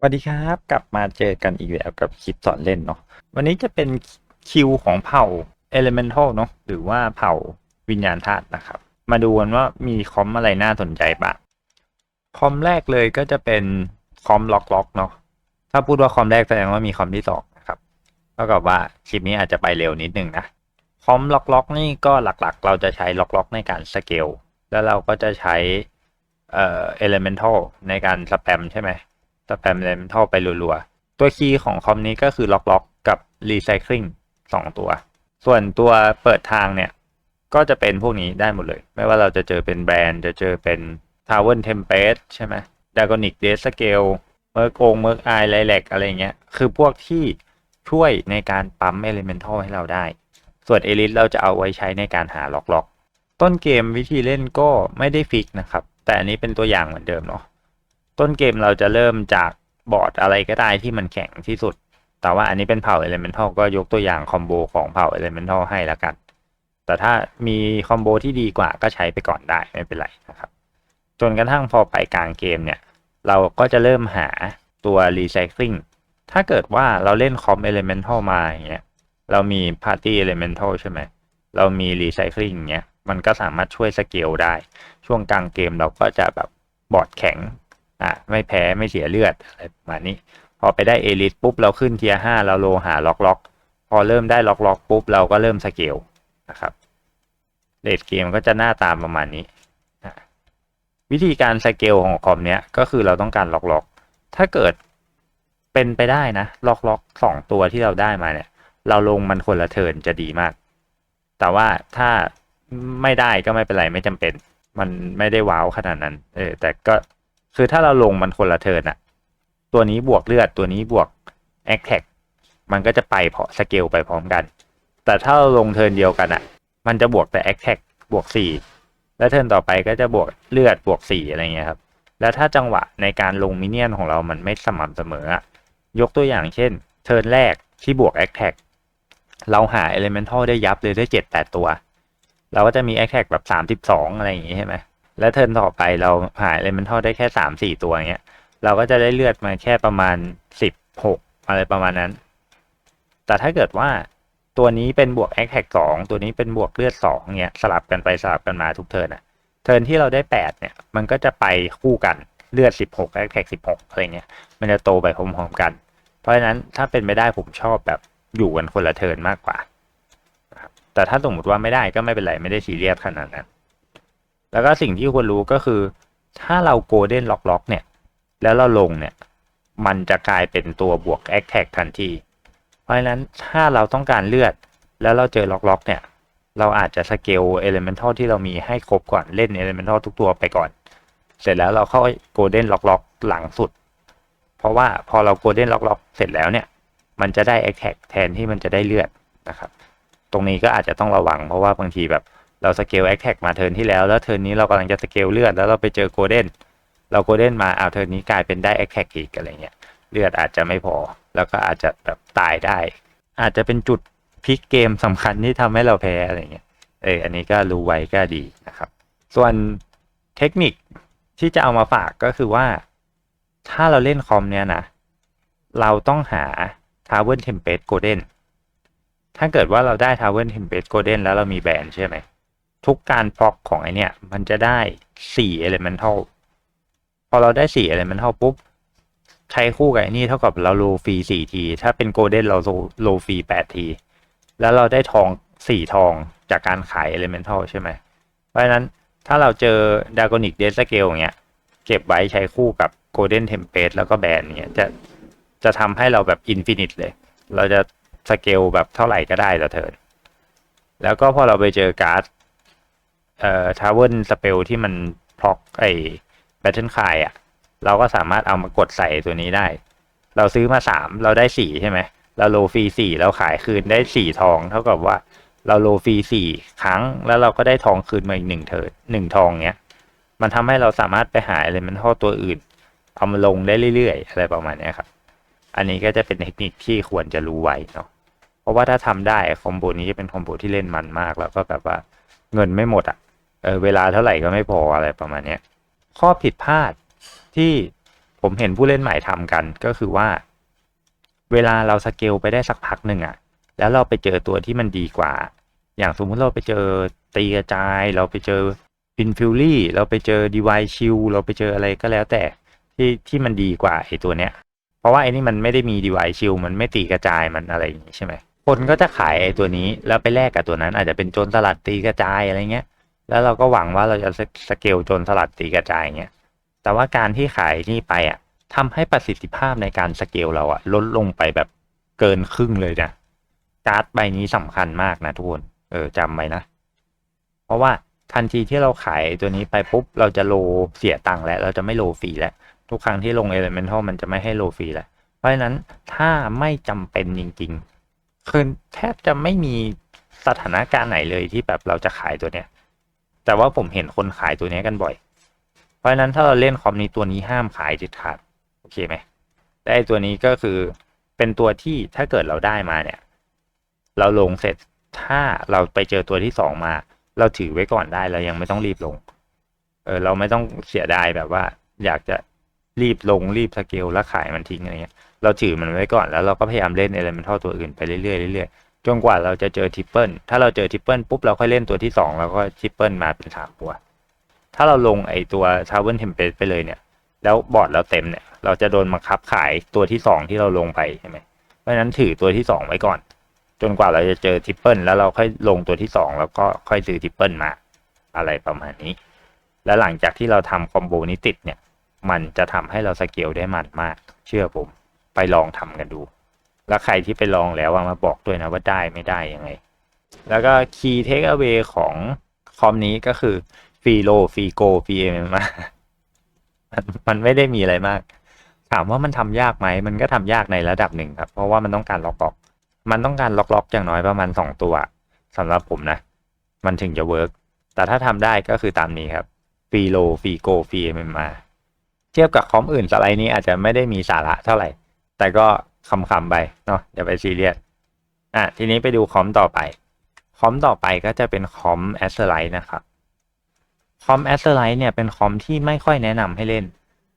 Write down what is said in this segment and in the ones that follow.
สวัสดีครับกลับมาเจอกันอีกแล้วกับคลิปสอนเล่นเนาะวันนี้จะเป็นคิวของเผ่า Elemental เนาะหรือว่าเผ่าวิญญาณธาตุนะครับ มาดูกันว่ามีคอมอะไรน่าสนใจบ้างคอมแรกเลยก็จะเป็นคอมล็อกล็อกเนาะถ้าพูดว่าคอมแรกแสดงว่ามีคอมที่สองนะครับเท่ากับว่าคลิปนี้อาจจะไปเร็วนิดนึงนะคอมล็อกล็อกนี่ก็หลักๆ เราจะใช้ล็อกล็อกในการสเกลแล้วเราก็จะใช้เอ่อ Elemental ในการสแปมใช่ไหม แปมเลมท่อไปรัวๆ ตัวคีย์ของคอมนี้ก็คือล็อกล็อกกับรีไซคลิงสองตัว ส่วนตัวเปิดทางเนี่ย ก็จะเป็นพวกนี้ได้หมดเลย ไม่ว่าเราจะเจอเป็นแบรนด์ จะเจอเป็นทาวเว r ร์เทมเพสใช่ไหมดากอนิกเดสเกลเมิร์กองเมิร์กไอไลแลกอะไรเงี้ย คือพวกที่ช่วยในการปั๊มเอลิเมนทัลให้เราได้ ส่วนเอลิสเราจะเอาไว้ใช้ในการหาล็อกล็อกต้นเกมวิธีเล่นก็ไม่ได้ฟิกนะครับ แต่อันนี้เป็นตัวอย่างเหมือนเดิมเนาะ ต้นเกมเราจะเริ่มจากบอร์ดอะไรก็ได้ที่มันแข็งที่สุด แต่ว่าอันนี้เป็นเผ่า Elemental ก็ยกตัวอย่างคอมโบของเผ่า Elemental ให้แล้วกัน แต่ถ้ามีคอมโบที่ดีกว่าก็ใช้ไปก่อนได้ไม่เป็นไรนะครับ จนกระทั่งพอไปกลางเกมเนี่ย เราก็จะเริ่มหาตัว Recycling ถ้าเกิดว่าเราเล่นคอม Elemental มาอย่างเงี้ย เรามี Party Elemental ใช่ไหม เรามี Recycling อย่างเงี้ย มันก็สามารถช่วยสเกลได้ ช่วงกลางเกมเราก็จะแบบบอร์ดแข็ง อะไม่แพ้ไม่เสียเลือดอะไรประมาณนี้ พอไปได้เอลิทปุ๊บเราขึ้นเทียห้าเราโลหาล็อกล็อกพอเริ่มได้ล็อกล็อกปุ๊บเราก็เริ่มสเกลนะครับเลดเกมก็จะหน้าตามประมาณนี้ วิธีการสเกลของคอมเนี้ยก็คือเราต้องการล็อกล็อก ถ้าเกิดเป็นไปได้นะล็อกล็อกสองตัวที่เราได้มาเนี่ย เราลงมันคนละเทินจะดีมาก แต่ว่าถ้าไม่ได้ก็ไม่เป็นไรไม่จำเป็น มันไม่ได้ว้าวขนาดนั้น เออแต่ก็ คือถ้าเราลงมันคนละเทิร์นอะตัวนี้บวกเลือดตัวนี้บวกแอคแท็กมันก็จะไปเพาะสเกลไปพร้อมกัน แต่ถ้าเราลงเทิร์นเดียวกันอะมันจะบวกแต่แอคแท็กบวกสี่แล้วเทิร์นต่อไปก็จะบวกเลือดบวกสี่อะไรเงี้ยครับแล้วถ้าจังหวะในการลงมินเนี่ยนของเรามันไม่สม่ำเสมอยกตัวอย่างเช่น เทิร์นแรกที่บวกแอคแท็กเราหาเอเลเมนทัลได้ยับเลยได้เจ็ดแปดตัว เราก็จะมีแอคแท็กแบบสามสิบสองอะไรอย่างงี้ใช่ไหม แล้วเทิร์นต่อไปเราหา elemental ได้แค่สามสี่ตัวเงี้ย เราก็จะได้เลือดมาแค่ประมาณสิบหกอะไรประมาณนั้น แต่ถ้าเกิดว่าตัวนี้เป็นบวก a t t a c สองตัวนี้เป็นบวกเลือดสองเงี้ยสลับกันไปสลับกันมาทุกเทิร์นอะเทิร์นที่เราได้แปดเนี่ยมันก็จะไปคู่กันเลือดสิบหก a t t a c สิบหกอะไรเงี้ยมันจะโตไปพร้อมๆกัน เพราะฉะนั้นถ้าเป็นไม่ได้ผมชอบแบบอยู่กันคนละเทิร์นมากกว่าแต่ถ้าสมมติว่าไม่ได้ก็ไม่เป็นไรไม่ได้ซีเรียสขนาดนั้น แล้วก็สิ่งที่ควรรู้ก็คือ ถ้าเราโกลเด้นล็อกล็อกเนี่ย แล้วเราลงเนี่ย มันจะกลายเป็นตัวบวกแอคแท็กทันที เพราะฉะนั้นถ้าเราต้องการเลือด แล้วเราเจอล็อกล็อกเนี่ย เราอาจจะสเกลเอลิเมนทัลที่เรามีให้ครบก่อนเล่นเอลิเมนทัลทุกตัวไปก่อน เสร็จแล้วเราเข้าโกลเด้นล็อกล็อกหลังสุด เพราะว่าพอเราโกลเด้นล็อกล็อกเสร็จแล้วเนี่ย มันจะได้แอคแท็กแทนที่มันจะได้เลือดนะครับ ตรงนี้ก็อาจจะต้องระวังเพราะว่าบางทีแบบ เราสเกลแอคแท็กมาเทิร์นที่แล้ว แล้วเทิร์นนี้เรากำลังจะสเกลเลือด แล้วเราไปเจอโกลเด้นเราโกลเด้นมาเอาเทิร์นนี้กลายเป็นได้แอคแท็กอีกอะไรเงี้ยเลือดอาจจะไม่พอ แล้วก็อาจจะแบบตายได้ อาจจะเป็นจุดพลิกเกมสำคัญที่ทำให้เราแพ้อะไรเงี้ยเอออันนี้ก็รู้ไว้ก็ดีนะครับ ส่วนเทคนิคที่จะเอามาฝากก็คือว่า ถ้าเราเล่นคอมเนี้ยนะ เราต้องหา Tower Tempest Golden ถ้าเกิดว่าเราได้ Tower Tempest Golden แล้วเรามีแบรนด์ใช่ไหม ทุกการพล็อกของไอเนี้ยมันจะได้4 Elemental พอเราได้4 Elemental ปุ๊บ ใช้คู่กับไอนี่เท่ากับเราโลฟรี4ที ถ้าเป็น Golden เราโลฟรี8ที แล้วเราได้ทอง4ทองจากการขาย Elemental ใช่ไหม เพราะฉะนั้นถ้าเราเจอ Dragonic d e s c a l e อย่างเงี้ย เก็บไว้ใช้คู่กับ Golden Tempest แล้วก็แบรนด์เนี้ยจะจะทำให้เราแบบอินฟินิตเลย เราจะสเกลแบบเท่าไหร่ก็ได้ต่อเทิร์แล้วก็พอเราไปเจอการ์ด เอ่อทาวเวอร์สเปลที่มันพล็อกไอ้แบทเทิลคายอะ เราก็สามารถเอามากดใส่ตัวนี้ได้ เราซื้อมาสามเราได้สี่ใช่ไหมเราโลฟรีสี่เราขายคืนได้สี่ทอง เท่ากับว่าเราโลฟรีสี่ครั้ง แล้วเราก็ได้ทองคืนมาอีกหนึ่งเทิร์นหนึ่งทองเนี้ย มันทำให้เราสามารถไปหาอะไรมันท่อตัวอื่นเอามาลงได้เรื่อยๆ อะไรประมาณนี้ครับ อันนี้ก็จะเป็นเทคนิคที่ควรจะรู้ไว้เนาะ เพราะว่าถ้าทำได้คอมโบนี้จะเป็นคอมโบที่เล่นมันมาก แล้วก็แบบว่าเงินไม่หมดอะ่ะ เออเวลาเท่าไหร่ก็ไม่พออะไรประมาณเนี้ยข้อผิดพลาดที่ผมเห็นผู้เล่นใหม่ทำกันก็คือว่า เวลาเราสเกลไปได้สักพักหนึ่งอะแล้วเราไปเจอตัวที่มันดีกว่า อย่างสมมุติเราไปเจอตีกระจาย เราไปเจออินฟิลลี่เราไปเจอดีไวชิลเราไปเจออะไรก็แล้วแต่ที่ที่มันดีกว่าไอ้ตัวเนี้ย เพราะว่าไอ้นี่มันไม่ได้มีดีไวชิลมันไม่ตีกระจายมันอะไรอย่างนี้ใช่ไหมคนก็จะขายไอ้ตัวนี้แล้วไปแลกกับตัวนั้น อาจจะเป็นโจรสลัดตีกระจายอะไรเงี้ย แล้วเราก็หวังว่าเราจะสเกลจรสลัดตีกระจายเงี้ย แต่ว่าการที่ขายนี่ไปอะทำให้ประสิทธิภาพในการสเกลเราอะลดลงไปแบบเกินครึ่งเลยนะการ์ดใบนี้สำคัญมากนะทุกคน เออจำไว้นะ เพราะว่าทันทีที่เราขายตัวนี้ไปปุ๊บ เราจะโลเสียตังค์แล้ว เราจะไม่โลฟรีแล้ว ทุกครั้งที่ลง Elemental มันจะไม่ให้โลฟรีแล้ว เพราะฉะนั้นถ้าไม่จำเป็นจริงๆคือแทบจะไม่มีสถานการณ์ไหนเลยที่แบบเราจะขายตัวเนี้ย แต่ว่าผมเห็นคนขายตัวนี้กันบ่อย เพราะฉะนั้นถ้าเราเล่นคอมนี้ตัวนี้ห้ามขายเด็ดขาดโอเคไหมแต่ไอตัวนี้ก็คือเป็นตัวที่ถ้าเกิดเราได้มาเนี่ย เราลงเสร็จถ้าเราไปเจอตัวที่สองมา เราถือไว้ก่อนได้เรายังไม่ต้องรีบลง เออเราไม่ต้องเสียดายแบบว่า อยากจะรีบลงรีบสเกลแล้วขายมันทิ้งอะไรเงี้ย เราถือมันไว้ก่อนแล้วเราก็พยายามเล่นเอลเมนทัลตัวอื่นไปเรื่อยๆเรื่อยๆ จนกว่าเราจะเจอทิปเปิลถ้าเราเจอทิปเปิลปุ๊บเราค่อยเล่นตัวที่สองแล้วก็ทิปเปิลมาเป็นสามตัวถ้าเราลงไอตัวชาเวนเทมเพลตไปเลยเนี่ย แล้วบอร์ดเราเต็มเนี่ย เราจะโดนบังคับขายตัวที่สองที่เราลงไปใช่ไหมเพราะฉะนั้นถือตัวที่สองไว้ก่อน จนกว่าเราจะเจอทิปเปิลแล้วเราค่อยลงตัวที่สองแล้วก็ค่อยซื้อทิปเปิลมา อะไรประมาณนี้ แล้วหลังจากที่เราทำคอมโบนี้ติดเนี่ย มันจะทำให้เราสเกลได้มันมาก เชื่อผม ไปลองทำกันดู แล้วใครที่ไปลองแล้วมาบอกด้วยนะว่าได้ไม่ได้ยังไง แล้วก็คีย์เทคเอา a y ของคอมนี้ก็คือฟรีโลฟรีโกฟรีเอ็มมามันไม่ได้มีอะไรมาก ถามว่ามันทำยากไหม มันก็ทำยากในระดับหนึ่งครับ เพราะว่ามันต้องการล็อกล็อก มันต้องการล็อกล็อกอย่างน้อยประมาณสองตัวสำหรับผมนะ มันถึงจะเวิร์กแต่ถ้าทำได้ก็คือตามนี้ครับฟรีโลฟรีโกฟรีเอ็มมาเทียบกับคอมอื่นสไลด์นี้อาจจะไม่ได้มีสาระเท่าไหร่ แต่ก็ คำๆไปเนาะอย่าไปซีเรียสอะทีนี้ไปดูคอมต่อไป คอมต่อไปก็จะเป็นคอมแอสเซไลท์นะครับคอมแอสเซไลท์เนี่ยเป็นคอมที่ไม่ค่อยแนะนำให้เล่น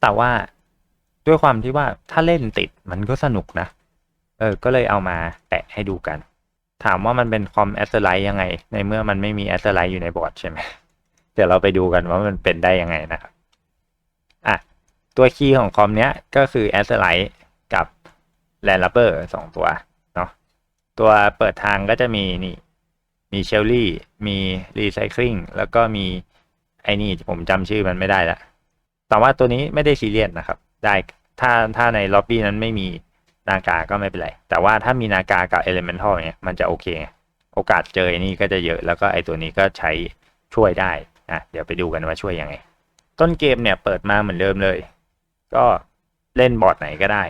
แต่ว่าด้วยความที่ว่าถ้าเล่นติดมันก็สนุกนะเออก็เลยเอามาแตะให้ดูกัน ถามว่ามันเป็นคอมแอสเซไลท์ยังไง ในเมื่อมันไม่มีแอสเซไลท์อยู่ในบอร์ดใช่ไหมเดี๋ยวเราไปดูกันว่ามันเป็นได้ยังไงนะครับอะตัวคีย์ของคอมเนี้ยก็คือแอสเซไลท์กับ แลนด์ลับเบอร์สองตัวเนาะตัวเปิดทางก็จะมีนี่มีเชลลี่มีรีไซคลิงแล้วก็มีไอ้นี่ผมจำชื่อมันไม่ได้ละแต่ว่าตัวนี้ไม่ได้ซีเรียสนะครับ ได้ถ้าถ้าในล็อบบี้นั้นไม่มีนากาก็ไม่เป็นไร แต่ว่าถ้ามีนากากับเอเลเมนทัลเนี่ยมันจะโอเค โอกาสเจอไอ้นี่ก็จะเยอะ แล้วก็ไอ้ตัวนี้ก็ใช้ช่วยได้นะเดี๋ยวไปดูกันว่าช่วยยังไง ต้นเกมเนี่ยเปิดมาเหมือนเดิมเลย ก็เล่นบอร์ดไหนก็ได้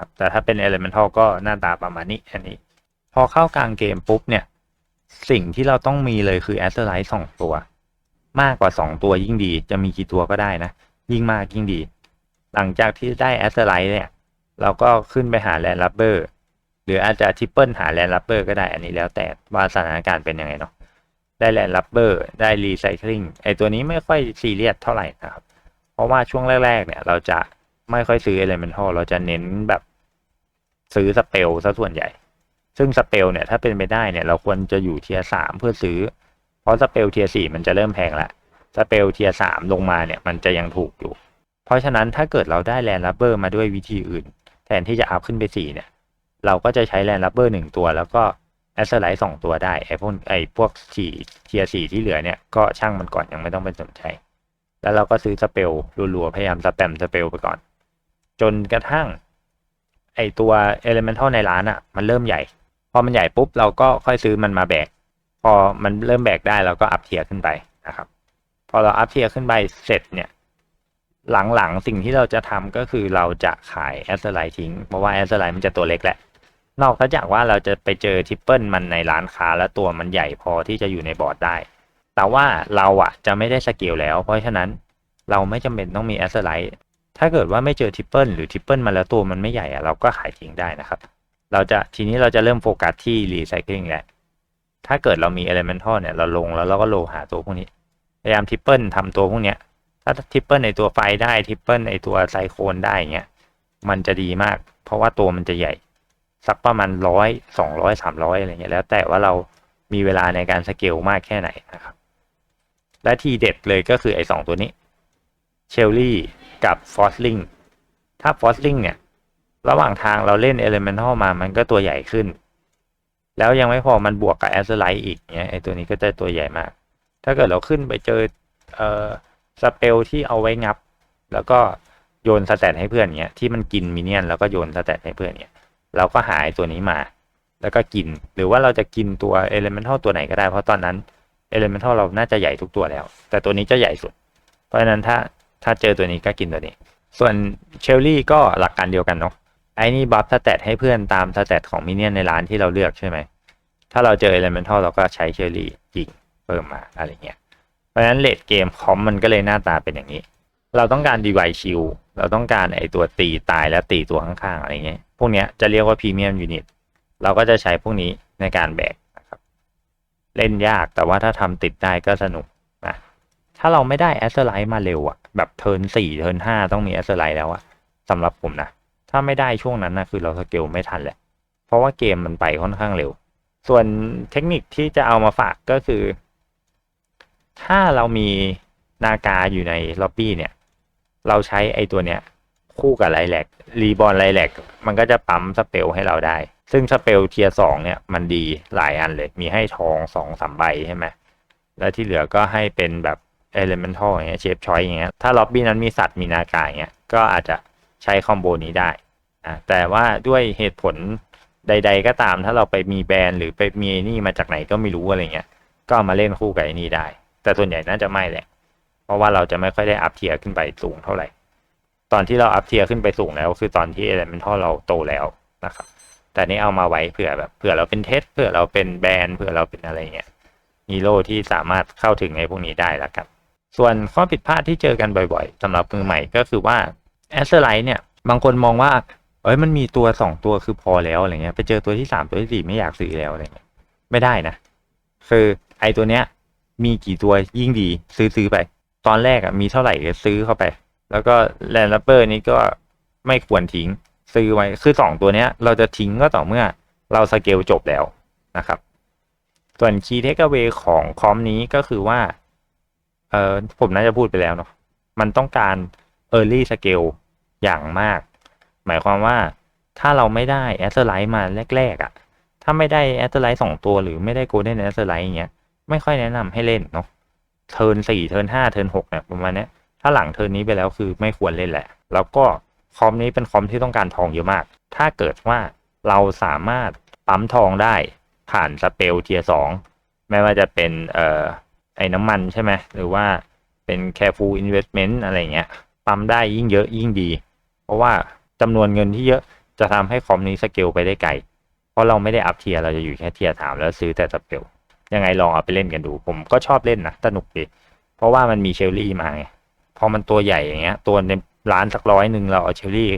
ครับ แต่ถ้าเป็น Elemental ก็หน้าตาประมาณนี้อันนี้ พอเข้ากลางเกมปุ๊บเนี่ย สิ่งที่เราต้องมีเลยคือ a s t e r i t e สองตัว มากกว่าสองตัวยิ่งดี จะมีกี่ตัวก็ได้นะ ยิ่งมากยิ่งดี หลังจากที่ได้ a s t e r i t e เนี่ย เราก็ขึ้นไปหา Land Rubber หรืออาจจะทิปเปิลหา Land Rubber ก็ได้ อันนี้แล้วแต่ว่าสถานการณ์เป็นยังไงเนาะได้ Land Rubber ได้ Recycling ไอตัวนี้ไม่ค่อยซีเรียสเท่าไหร่นะครับ เพราะว่าช่วงแรก ๆ เนี่ย เราจะไม่ค่อยซื้อ Elemental เราจะเน้นแบบ ซื้อสเปลซะส่วนใหญ่ ซึ่งสเปลเนี่ยถ้าเป็นไปได้เนี่ยเราควรจะอยู่เทียสามเพื่อซื้อ เพราะสเปลเทียสี่มันจะเริ่มแพงละสเปลเทียสามลงมาเนี่ยมันจะยังถูกอยู่ เพราะฉะนั้นถ้าเกิดเราได้แลนด์รับเบอร์มาด้วยวิธีอื่น แทนที่จะอัพขึ้นไปสี่เนี่ยเราก็จะใช้แลนด์รับเบอร์หนึ่งตัว แล้วก็แอสไลท์สองตัวได้ไอพวกไอพวกสี่เทียสี่ที่เหลือเนี่ยก็ช่างมันก่อนยังไม่ต้องเป็นสนใจแล้วเราก็ซื้อสเปลรัวๆพยายามสแปมสเปลไปก่อน จนกระทั่ง ไอตัว Elemental ในร้านอะ่ะ มันเริ่มใหญ่ พอมันใหญ่ปุ๊บเราก็ค่อยซื้อมันมาแบก พอมันเริ่มแบกได้เราก็อัพเทียร์ขึ้นไปนะครับ พอเราอัพเทียร์ขึ้นไปเสร็จเนี่ย หลังๆสิ่งที่เราจะทำก็คือเราจะขายแอสไลท์ทิ้ง เพราะว่าแอสไลท์มันจะตัวเล็กแหละ นอกจากว่าเราจะไปเจอทิปเปิลมันในร้านค้าแล้วตัวมันใหญ่พอที่จะอยู่ในบอร์ดได้ แต่ว่าเราอะจะไม่ได้สเกลแล้ว เพราะฉะนั้นเราไม่จำเป็นต้องมีแอสไลท์ ถ้าเกิดว่าไม่เจอทิปเปิลหรือทิปเปิลมาแล้วตัวมันไม่ใหญ่อะเราก็ขายทิ้งได้นะครับ เราจะทีนี้เราจะเริ่มโฟกัสที่รีไซเคิลแหละ ถ้าเกิดเรามี Elemental เนี่ยเราลงแล้วเราก็โลหาตัวพวกนี้ พยายามทิปเปิลทำตัวพวกเนี้ย ถ้าทริปเปิลในตัวไฟได้ทริปเปิลในตัวไซโคนได้เงี้ย มันจะดีมาก เพราะว่าตัวมันจะใหญ่ สักประมาณร้อยสองร้อยสามร้อยอะไรเงี้ยแล้วแต่ว่าเรามีเวลาในการสเกลมากแค่ไหนนะครับ และทีเด็ดเลยก็คือไอ้สองตัวนี้ เชลลี่กับฟอสลิงถ้าฟอสลิงเนี่ย ระหว่างทางเราเล่นเอลเมนทัลมามันก็ตัวใหญ่ขึ้น แล้วยังไม่พอมันบวกกับแอสไลท์อีกเนี่ยไอตัวนี้ก็จะตัวใหญ่มาก ถ้าเกิดเราขึ้นไปเจอเอ่อสเปลที่เอาไว้งับ แล้วก็โยนสแตทให้เพื่อนเนี้ยที่มันกินมินเนี่ยนแล้วก็โยนสแตทให้เพื่อนเนี้ยเราก็หายตัวนี้มา แล้วก็กินหรือว่าเราจะกินตัวเอลเมนทัลตัวไหนก็ได้เพราะตอนนั้นเอลเมนทัลเราน่าจะใหญ่ทุกตัวแล้ว แต่ตัวนี้จะใหญ่สุด เพราะฉะนั้นถ้า ถ้าเจอตัวนี้ก็กินตัวนี้ ส่วนเชลลี่ก็หลักการเดียวกันเนาะไอ้นี่บัฟสแตทให้เพื่อนตามสแตทของมินเนี่ยนในร้านที่เราเลือกใช่ไหม ถ้าเราเจอเอลเมนทัลเราก็ใช้เชลลี่ยิงเพิ่มมาอะไรเงี้ย เพราะฉะนั้นเลดเกมคอมมันก็เลยหน้าตาเป็นอย่างนี้ เราต้องการดีไวชิลเราต้องการไอตัวตีตายแล้วตีตัวข้างๆอะไรเงี้ย พวกเนี้ยจะเรียกว่าพรีเมียมยูนิต เราก็จะใช้พวกนี้ในการแบกนะครับ เล่นยากแต่ว่าถ้าทำติดได้ก็สนุก ถ้าเราไม่ได้แอสเซอร์ไลท์มาเร็วอะแบบเทิร์นสี่เทิร์นห้าต้องมีแอสเซอร์ไลท์แล้วอะสำหรับผมนะ ถ้าไม่ได้ช่วงนั้นนะคือเราสเกลไม่ทันแหละ เพราะว่าเกมมันไปค่อนข้างเร็ว ส่วนเทคนิคที่จะเอามาฝากก็คือ ถ้าเรามีนากาอยู่ในล็อบบี้เนี่ย เราใช้ไอตัวเนี้ยคู่กับไลแลกรีบอลไลแลกมันก็จะปั๊มสเปลให้เราได้ ซึ่งสเปลเทียสองเนี่ยมันดีหลายอันเลย มีให้ทองสองสามใบใช่ไหมแล้วที่เหลือก็ให้เป็นแบบ เอเลเมนทัลอย่างเงี้ยเชฟชอยอย่างเงี้ยถ้าล็อบบี้นั้นมีสัตว์มีนากาอย่างเงี้ยก็อาจจะใช้คอมโบนี้ได้อ่าแต่ว่าด้วยเหตุผลใด ๆ ก็ตามถ้าเราไปมีแบรนด์หรือไปมีนี่มาจากไหนก็ไม่รู้อะไรเงี้ยก็มาเล่นคู่กับไอ้นี่ได้ แต่ส่วนใหญ่น่าจะไม่แหละ เพราะว่าเราจะไม่ค่อยได้อัพเทียร์ขึ้นไปสูงเท่าไหร่ ตอนที่เราอัพเทียร์ขึ้นไปสูงแล้ว คือตอนที่เอเลเมนทัลเราโตแล้วนะครับแต่นี่เอามาไว้เผื่อแบบเผื่อเราเป็นเทสเผื่อเราเป็นแบรนด์เผื่อเราเป็นอะไรเงี้ยฮีโร่ที่สามารถเข้าถึงในพวกนี้ได้แล้วกัน ส่วนข้อผิดพลาดที่เจอกันบ่อยๆสำหรับมือใหม่ก็คือว่าแอสเซอร์ไลท์เนี่ยบางคนมองว่าเอ้ยมันมีตัวสองตัวคือพอแล้วอะไรเงี้ยไปเจอตัวที่สามตัวที่สี่ไม่อยากซื้อแล้วอะไรเงี้ยไม่ได้นะ คือไอตัวเนี้ยมีกี่ตัวยิ่งดีซื้อซื้อไป ตอนแรกอะมีเท่าไหร่ก็ซื้อเข้าไป แล้วก็แลนด์เปอร์นี้ก็ไม่ควรทิ้งซื้อไว้คือสองตัวเนี้ยเราจะทิ้งก็ต่อเมื่อเราสเกลจบแล้วนะครับ ส่วนคีย์เทคเวของคอมนี้ก็คือว่า เออผมน่าจะพูดไปแล้วเนาะมันต้องการ Early Scale อย่างมาก หมายความว่าถ้าเราไม่ได้แอสเซอร์ไลท์มาแรก ๆอะ่ะ ถ้าไม่ได้แอสเซอร์ไลท์สองตัวหรือไม่ได้โกลเด้นแอสเซอร์ไลท์อย่างเงี้ยไม่ค่อยแนะนำให้เล่นเนาะเทิร์นสี่เทิร์นห้าเทิร์นหกเนี่ยประมาณนี้ถ้าหลังเทิร์นนี้ไปแล้วคือไม่ควรเล่นแหละ แล้วก็คอมนี้เป็นคอมที่ต้องการทองเยอะมาก ถ้าเกิดว่าเราสามารถปั๊มทองได้ผ่านสเปลเทียสองไม่ว่าจะเป็นเอ่อ ไอ้น้ำมันใช่ไหมหรือว่าเป็น careful investment อะไรเงี้ยปั๊มได้ยิ่งเยอะยิ่งดี เพราะว่าจำนวนเงินที่เยอะจะทำให้คอมนี้สเกลไปได้ไกล เพราะเราไม่ได้อัพเทียเราจะอยู่แค่เทียสามแล้วซื้อแต่สเปลยังไงลองเอาไปเล่นกันดู ผมก็ชอบเล่นนะสนุกดี เพราะว่ามันมีเชลลี่มาไงพอมันตัวใหญ่อย่างเงี้ย ตัวในร้านสักร้อยหนึ่งเราเอาเชลลี่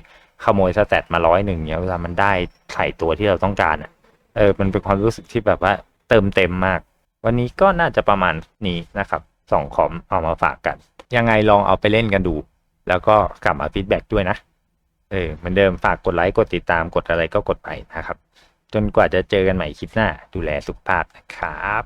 ขโมยสแตทมาร้อยหนึ่งเนี้ยเวลามันได้ไข่ตัวที่เราต้องการอะเออมันเป็นความรู้สึกที่แบบว่าเติมเต็มมาก วันนี้ก็น่าจะประมาณนี้นะครับสองคอมเอามาฝากกัน ยังไงลองเอาไปเล่นกันดู แล้วก็กลับมาฟีดแบ็กด้วยนะ เออเหมือนเดิมฝากกดไลค์ กดติดตามกดอะไรก็กดไปนะครับ จนกว่าจะเจอกันใหม่คลิปหน้าดูแลสุขภาพนะครับ